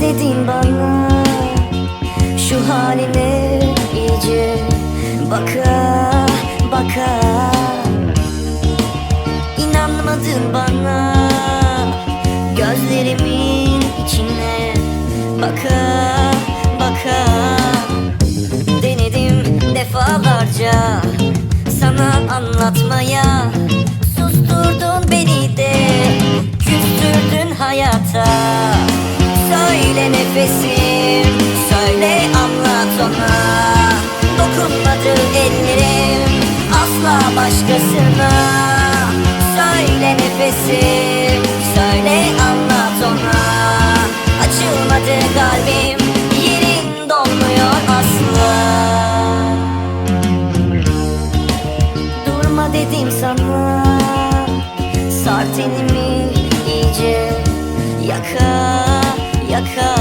dedin bana? Şu haline iyice baka baka. İnanmadın bana. Gözlerimin içine baka baka. Denedim defalarca sana anlatmaya. Susturdun beni de küstürdün hayata Söyle nefesim. Söyle anlat ona Dokunmadı ellerim. Asla başkasına. Söyle nefesim söyle anlat ona Açılmadı kalbim yerin dolmuyor asla. Durma dedim sana Sar tenimi iyice Yaka yaka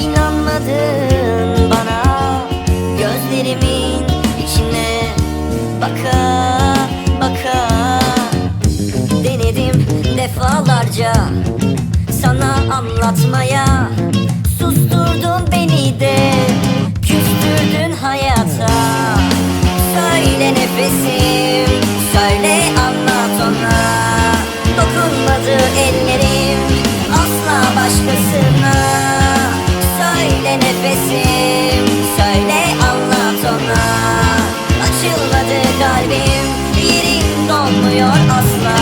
İnanmadın bana Gözlerimin içine Baka baka. Denedim defalarca Sana anlatmaya bitmiyor asla.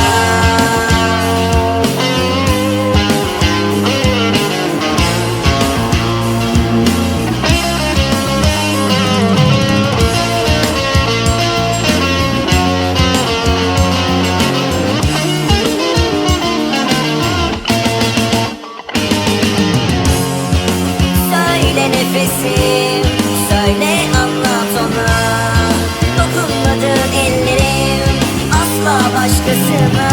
Nefesim tierra.